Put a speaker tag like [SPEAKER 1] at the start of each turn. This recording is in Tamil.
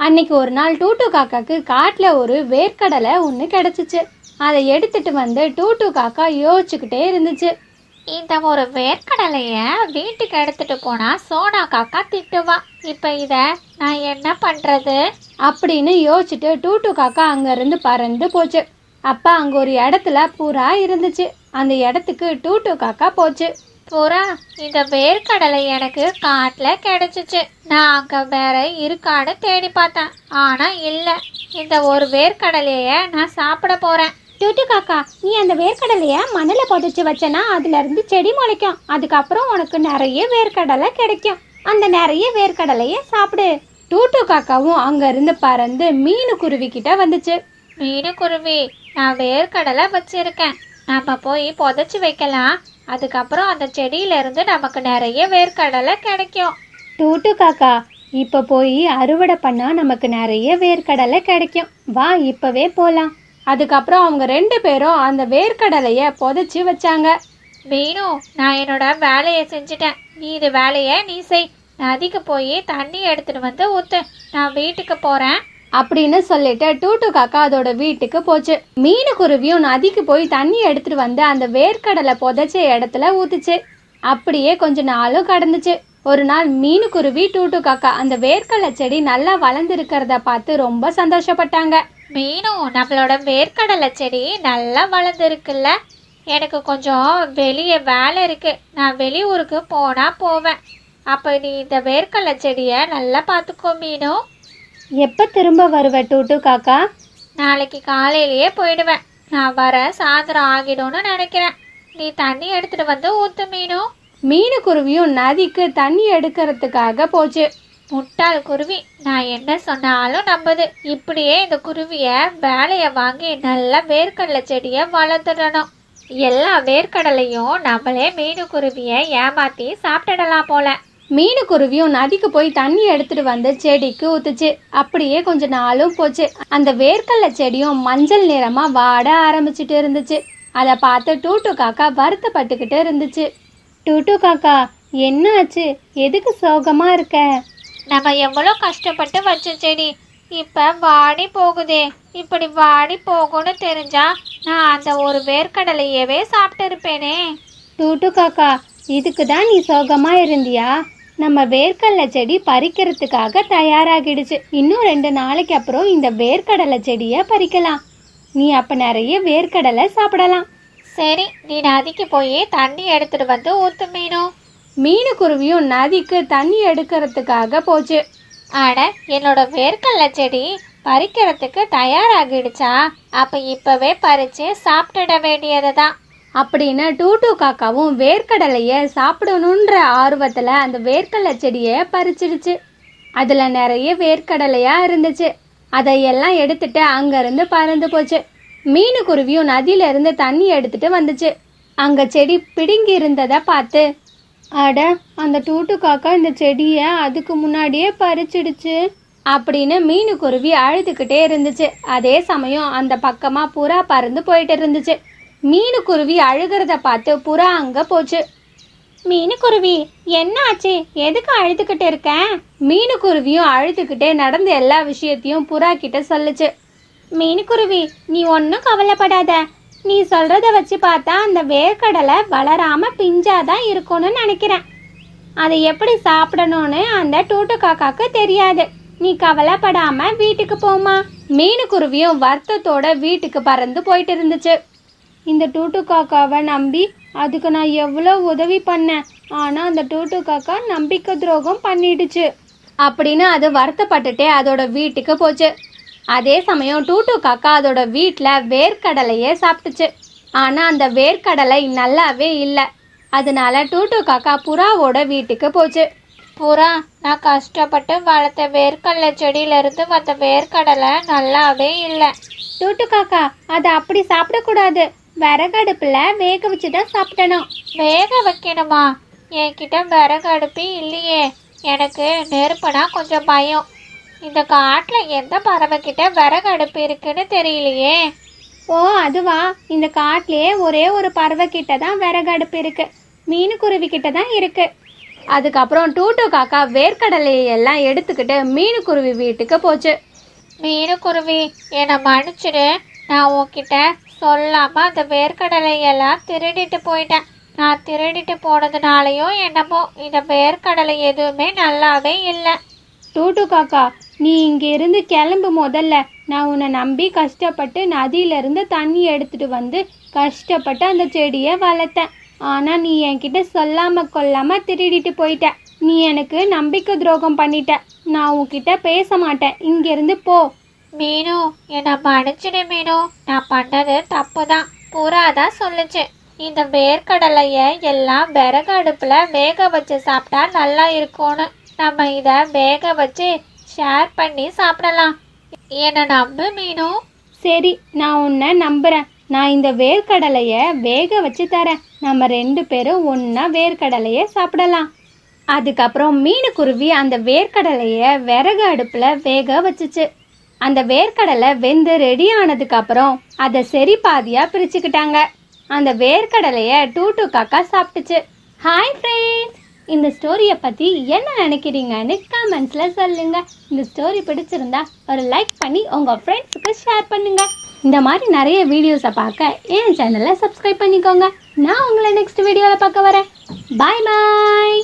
[SPEAKER 1] அன்னைக்கு ஒரு நாள் டூட்டு காக்காக்கு காட்டுல ஒரு வேர்க்கடலை ஒன்று கிடைச்சிச்சு. அதை எடுத்துட்டு வந்து டூட்டு காக்கா யோசிச்சுக்கிட்டே இருந்துச்சு.
[SPEAKER 2] இந்த ஒரு வேர்க்கடலைய வீட்டுக்கு எடுத்துட்டு போனா சோனா காக்கா திட்டுவா. இப்ப இத நான் என்ன பண்றது?
[SPEAKER 1] அப்படின்னு யோசிச்சுட்டு டூட்டு காக்கா அங்கிருந்து பறந்து போச்சு. அப்ப அங்க ஒரு இடத்துல புறா இருந்துச்சு. அந்த இடத்துக்கு டூட்டு காக்கா போச்சு.
[SPEAKER 2] புறா இந்த வேர்க்கடலை எனக்கு காட்டுல கிடைச்சிச்சு. நான் அங்க வேற இருக்கான்னு தேடி பார்த்தேன். ஆனா இல்ல. இந்த ஒரு வேர்க்கடலைய நான் சாப்பிட போறேன்.
[SPEAKER 1] டூட்டு காக்கா நீ அந்த வேர்க்கடலைய மண்ணுல புதைச்சு வச்சனா அதுல இருந்து செடி முளைக்கும். அதுக்கப்புறம் உனக்கு நிறைய வேர்க்கடலை கிடைக்கும். அந்த நிறைய வேர்க்கடலைய சாப்பிடு. டூட்டு காக்காவும் அங்க இருந்து பறந்து மீனு குருவி கிட்ட வந்துச்சு.
[SPEAKER 2] மீனுக்குருவி நான் வேர்க்கடலை வச்சிருக்கேன். நம்ம போய் புதைச்சி வைக்கலாம். அதுக்கப்புறம் அந்த செடியில இருந்து நமக்கு நிறைய வேர்க்கடலை கிடைக்கும்.
[SPEAKER 1] டூட்டு காக்கா இப்ப போய் அறுவடை பண்ணா நமக்கு நிறைய வேர்க்கடலை கிடைக்கும். வா இப்பவே போலாம். அதுக்கப்புறம் அவங்க ரெண்டு பேரும் அந்த வேர்க்கடலைய புதைச்சி வச்சாங்க.
[SPEAKER 2] மீனு நான் என்னோட வேலையை செஞ்சுட்டேன். நீ இது வேலையை நீ செய். நதிக்கு போய் தண்ணி எடுத்துட்டு வந்து ஊத்து. நான் வீட்டுக்கு போறேன்.
[SPEAKER 1] அப்படின்னு சொல்லிட்டு டூட்டு காக்கா அதோட வீட்டுக்கு போச்சு. மீனுக்குருவியும் நதிக்கு போய் தண்ணி எடுத்துட்டு வந்து அந்த வேர்க்கடலை புதைச்ச இடத்துல ஊத்துச்சு. அப்படியே கொஞ்ச நாளும் கடந்துச்சு. ஒரு நாள் மீனுக்குருவி டூட்டு காக்கா அந்த வேர்க்கடலை செடி நல்லா வளர்ந்துருக்கிறத பார்த்து ரொம்ப சந்தோஷப்பட்டாங்க.
[SPEAKER 2] மீனும் நம்மளோட வேர்க்கடலை செடி நல்லா வளர்ந்துருக்குல்ல. எனக்கு கொஞ்சம் வெளியே வேலை இருக்கு. நான் வெளியூருக்கு போனா போவேன். அப்போ நீ இந்த வேர்க்கடலை செடியை நல்லா பார்த்துக்கோ மீனும்
[SPEAKER 1] எப்ப திரும்ப வருவ டூட்டு காக்கா?
[SPEAKER 2] நாளைக்கு காலையிலேயே போயிடுவேன். நான் வர சாயந்தரம் ஆகிடும்னு நினைக்கிறேன். நீ தண்ணி எடுத்துட்டு வந்து ஊத்து மீனு.
[SPEAKER 1] மீனு குருவியும் நதிக்கு தண்ணி எடுக்கிறதுக்காக போச்சு.
[SPEAKER 2] முட்டாள் குருவி நான் என்ன சொன்னாலும் நம்புது. இப்படியே இந்த குருவிய வேலையை வாங்கி நல்லா வேர்க்கடலை செடியை வளர்த்துடணும். எல்லா வேர்க்கடலையும் நம்மளே மீனு குருவியை ஏமாத்தி சாப்பிட்டுடலாம் போல.
[SPEAKER 1] மீனு குருவியும் நதிக்கு போய் தண்ணி எடுத்துட்டு வந்து செடிக்கு ஊத்துச்சு. அப்படியே கொஞ்ச நாளும் போச்சு. அந்த வேர்க்கடலை செடியும் மஞ்சள் நிறமா வாட ஆரம்பிச்சிட்டு இருந்துச்சு. அதை பார்த்து டூட்டு காக்கா வருத்தப்பட்டுக்கிட்டு இருந்துச்சு. டூட்டு காக்கா என்ன ஆச்சு எதுக்கு சோகமா இருக்க?
[SPEAKER 2] நம்ம எவ்வளோ கஷ்டப்பட்டு வச்ச செடி. இப்போ வாடி போகுதே. இப்படி வாடி போகும்னு தெரிஞ்சா நான் அந்த ஒரு வேர்க்கடலையவே சாப்பிட்டு இருப்பேனே
[SPEAKER 1] டூட்டு காக்கா இதுக்கு தான் நீ சோகமா இருந்தியா? நம்ம வேர்க்கடலை செடி பறிக்கிறதுக்காக தயாராகிடுச்சு. இன்னும் ரெண்டு நாளைக்கு அப்புறம் இந்த வேர்க்கடலை செடியை பறிக்கலாம். நீ அப்ப நிறைய வேர்க்கடலை சாப்பிடலாம்.
[SPEAKER 2] சரி நீ நதிக்கு போய் தண்ணி எடுத்துட்டு வந்து ஊத்து மீனும்
[SPEAKER 1] மீனு. குருவியும் நதிக்கு தண்ணி எடுக்கிறதுக்காக போச்சு.
[SPEAKER 2] அட என்னோட வேர்க்கடலை செடி பறிக்கிறதுக்கு தயாராகிடுச்சா? அப்ப இப்பவே பறிச்சு சாப்பிட்டுட வேண்டியது தான்
[SPEAKER 1] அப்படின்னு டூட்டு காக்காவும் வேர்க்கடலையை சாப்பிடணுன்ற ஆர்வத்தில் அந்த வேர்க்கடலை செடியை பறிச்சிடுச்சு அதில் நிறைய வேர்க்கடலையாக இருந்துச்சு. அதையெல்லாம் எடுத்துட்டு அங்கேருந்து பறந்து போச்சு. மீனு குருவியும் நதியில இருந்து தண்ணி எடுத்துட்டு வந்துச்சு. அங்கே செடி பிடுங்கி இருந்ததை பார்த்து அட அந்த டூட்டு காக்கா இந்த செடியை அதுக்கு முன்னாடியே பறிச்சிடுச்சு அப்படின்னு மீனு குருவி அழுதுகிட்டே இருந்துச்சு. அதே சமயம் அந்த பக்கமாக புறா பறந்து போயிட்டு இருந்துச்சு. மீனுக்குருவி அழுகிறத பார்த்து புறா அங்கே போச்சு. மீனுக்குருவி என்ன ஆச்சு எதுக்கு அழுதுகிட்டு இருக்க? மீனுக்குருவியும் அழுதுகிட்டே நடந்த எல்லா விஷயத்தையும் புறா கிட்ட சொல்லுச்சு. மீனுக்குருவி நீ ஒன்றும் கவலைப்படாத. நீ சொல்கிறத வச்சு பார்த்தா அந்த வேர்க்கடலை வளராமல் பிஞ்சாதான் இருக்கும்னு நினைக்கிறேன். அதை எப்படி சாப்பிடணும்னு அந்த டூட்டு காக்காக்கு தெரியாது. நீ கவலைப்படாமல் வீட்டுக்கு போமா மீனுக்குருவியும் வருத்தத்தோட வீட்டுக்கு பறந்து போயிட்டு இருந்துச்சு. இந்த டூட்டு காக்காவை நம்பி அதுக்கு நான் எவ்வளோ உதவி பண்ணேன். ஆனால் அந்த டூட்டு காக்கா நம்பிக்கை துரோகம் பண்ணிடுச்சு. அப்படின்னு அது வருத்தப்பட்டுட்டே அதோட வீட்டுக்கு போச்சு. அதே சமயம் டூட்டு காக்கா அதோட வீட்டில் வேர்க்கடலையே சாப்பிட்டுச்சு. ஆனால் அந்த வேர்க்கடலை நல்லாவே இல்லை. அதனால டூட்டு காக்கா புறாவோட வீட்டுக்கு போச்சு.
[SPEAKER 2] புறா நான் கஷ்டப்பட்டு வளர்த்த வேர்க்கடலை செடியிலேருந்து வந்த வேர்க்கடலை நல்லாவே இல்லை.
[SPEAKER 1] டூட்டு காக்கா அதை அப்படி சாப்பிடக்கூடாது. விறகடுப்புல வேக வச்சு தான் சாப்பிடணும்.
[SPEAKER 2] வேக வைக்கணுமா? என்கிட்ட விறகு அடுப்பி இல்லையே. எனக்கு நெருப்புனா கொஞ்சம் பயம். இந்த காட்டில் எந்த பறவைக்கிட்ட விறகு அடுப்பு இருக்குன்னு தெரியலையே.
[SPEAKER 1] ஓ அதுவா. இந்த காட்டிலேயே ஒரே ஒரு பறவை கிட்ட தான் விறகு அடுப்பு இருக்கு. மீனுக்குருவி கிட்ட தான் இருக்கு. அதுக்கப்புறம் டூட்டு காக்கா வேர்க்கடலையை எல்லாம் எடுத்துக்கிட்டு மீனுக்குருவி வீட்டுக்கு போச்சு.
[SPEAKER 2] மீனுக்குருவி என்னை மன்னிச்சிடு. நான் உன்கிட்ட சொல்லாம அந்த வேர்க்கடலையெல்லாம் திருடிட்டு போயிட்டேன். நான் திருடிட்டு போனதுனாலையும் என்னமோ இந்த வேர்க்கடலை எதுவுமே நல்லாவே இல்லை.
[SPEAKER 1] டூட்டு காக்கா நீ இங்கேருந்து கிளம்பு முதல்ல. நான் உன்னை நம்பி கஷ்டப்பட்டு நதியில இருந்து தண்ணி எடுத்துட்டு வந்து கஷ்டப்பட்டு அந்த செடியை வளர்த்தேன். ஆனால் நீ என்கிட்ட சொல்லாமல் கொல்லாமல் திருடிட்டு போயிட்ட. நீ எனக்கு நம்பிக்கை துரோகம் பண்ணிட்ட. நான் உன்கிட்ட பேச மாட்டேன். இங்கேருந்து போ.
[SPEAKER 2] மீனு என்னை மன்னிச்சிடு மீனு. நான் பண்ணது தப்பு தான் புறா தான் சொல்லுச்சு. இந்த வேர்க்கடலையை எல்லாம் விறகு அடுப்பில் வேக வச்சு சாப்பிட்டா நல்லா இருக்கும்னு. நம்ம இதை வேக வச்சு ஷேர் பண்ணி சாப்பிடலாம். என்னை நம்பு மீனு.
[SPEAKER 1] சரி நான் உன்னை நம்புகிறேன் நான் இந்த வேர்க்கடலையை வேக வச்சு தரேன். நம்ம ரெண்டு பேரும் ஒன்றா வேர்க்கடலையை சாப்பிடலாம். அதுக்கப்புறம் மீனுக்குருவி அந்த வேர்க்கடலையை விறகு அடுப்பில் வேக வச்சுச்சு. அந்த வேர்க்கடலை வெந்து ரெடி ஆனதுக்கு அப்புறம் அதை சரி பாதியா பிரிச்சுக்கிட்டாங்க. அந்த வேர்க்கடலைய டூட்டு காக்கா சாப்பிட்டுச்சு. ஹாய் ஃப்ரெண்ட்ஸ் இந்த ஸ்டோரியை பற்றி என்ன நினைக்கிறீங்கன்னு கமெண்ட்ஸில் சொல்லுங்க. இந்த ஸ்டோரி பிடிச்சிருந்தா ஒரு லைக் பண்ணி உங்கள் ஃப்ரெண்ட்ஸுக்கு ஷேர் பண்ணுங்க. இந்த மாதிரி நிறைய வீடியோஸை பார்க்க என் சேனலை சப்ஸ்கிரைப் பண்ணிக்கோங்க. நான் உங்களை நெக்ஸ்ட் வீடியோவில் பார்க்க வரேன். பாய் பாய்